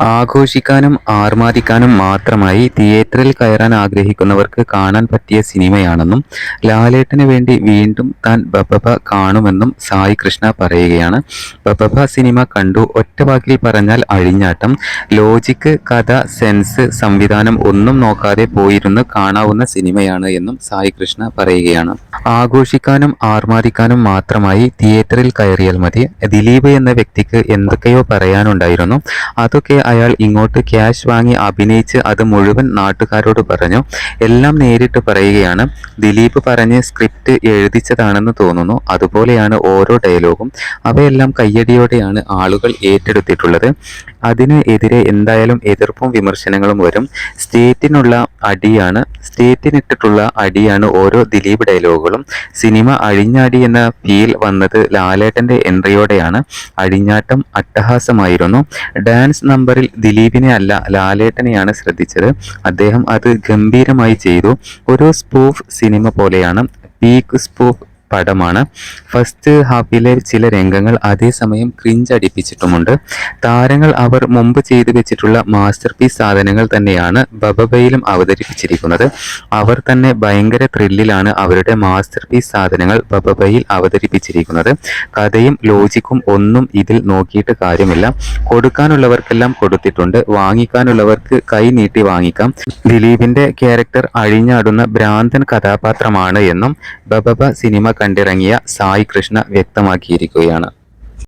ആഘോഷിക്കാനും ആർമാദിക്കാനും മാത്രമായി തിയേറ്ററിൽ കയറാൻ ആഗ്രഹിക്കുന്നവർക്ക് കാണാൻ പറ്റിയ സിനിമയാണെന്നും ലാലേട്ടന് വേണ്ടി വീണ്ടും താൻ ബബബ കാണുമെന്നും സായി കൃഷ്ണ പറയുകയാണ്. ബബബ സിനിമ കണ്ടു ഒറ്റവാക്കിൽ പറഞ്ഞാൽ അഴിഞ്ഞാട്ടം. ലോജിക്ക് കഥ സെൻസ് സംവിധാനം ഒന്നും നോക്കാതെ പോയിരുന്ന് കാണാവുന്ന സിനിമയാണ് എന്നും സായി കൃഷ്ണ പറയുകയാണ്. ആഘോഷിക്കാനും ആർമാദിക്കാനും മാത്രമായി തിയേറ്ററിൽ കയറിയാൽ മതി. ദിലീപ് എന്ന വ്യക്തിക്ക് എന്തൊക്കെയോ പറയാനുണ്ടായിരുന്നു. അതൊക്കെ അയാൾ ഇങ്ങോട്ട് ക്യാഷ് വാങ്ങി അഭിനയിച്ച് അത് മുഴുവൻ നാട്ടുകാരോട് പറഞ്ഞു. എല്ലാം നേരിട്ട് പറയുകയാണ്. ദിലീപ് പറഞ്ഞ് സ്ക്രിപ്റ്റ് എഴുതിച്ചതാണെന്ന് തോന്നുന്നു. അതുപോലെയാണ് ഓരോ ഡയലോഗും. അവയെല്ലാം കയ്യടിയോടെയാണ് ആളുകൾ ഏറ്റെടുത്തിട്ടുള്ളത്. അതിന് എതിരെ എന്തായാലും എതിർപ്പും വിമർശനങ്ങളും വരും. സ്റ്റേറ്റിനുള്ള അടിയാണ് സ്റ്റേറ്റിനിട്ടിട്ടുള്ള അടിയാണ് ഓരോ ദിലീപ് ഡയലോഗുകളും സിനിമ അഴിഞ്ഞാടി എന്ന ഫീൽ വന്നത് ലാലേട്ടന്റെ എൻട്രിയോടെയാണ്. അഴിഞ്ഞാട്ടം അട്ടഹാസമായിരുന്നു. ഡാൻസ് നമ്പറിൽ ദിലീപിനെ അല്ല ലാലേട്ടനെയാണ് ശ്രദ്ധിച്ചത്. അദ്ദേഹം അത് ഗംഭീരമായി ചെയ്തു. ഒരു സ്പൂഫ് സിനിമ പോലെയാണ്. പീക്ക് സ്പൂഫ് പടമാണ്. ഫസ്റ്റ് ഹാഫിലെ ചില രംഗങ്ങൾ അതേസമയം ക്രിഞ്ച് അടിപ്പിച്ചിട്ടുമുണ്ട്. താരങ്ങൾ അവർ മുമ്പ് ചെയ്തു വെച്ചിട്ടുള്ള മാസ്റ്റർ പീസ് സാധനങ്ങൾ തന്നെയാണ് ബബബയിലും അവതരിപ്പിച്ചിരിക്കുന്നത്. അവർ തന്നെ ഭയങ്കര ത്രില്ലിലാണ് അവരുടെ മാസ്റ്റർ പീസ് സാധനങ്ങൾ ബബബയിൽ അവതരിപ്പിച്ചിരിക്കുന്നത്. കഥയും ലോജിക്കും ഒന്നും ഇതിൽ നോക്കിയിട്ട് കാര്യമില്ല. കൊടുക്കാനുള്ളവർക്കെല്ലാം കൊടുത്തിട്ടുണ്ട്. വാങ്ങിക്കാനുള്ളവർക്ക് കൈ നീട്ടി വാങ്ങിക്കാം. ദിലീപിന്റെ ക്യാരക്ടർ അഴിഞ്ഞാടുന്ന ഭ്രാന്തൻ കഥാപാത്രമാണ് എന്നും ബബബ സിനിമ കണ്ടിറങ്ങിയ സായി കൃഷ്ണ വ്യക്തമാക്കിയിരിക്കുകയാണ്.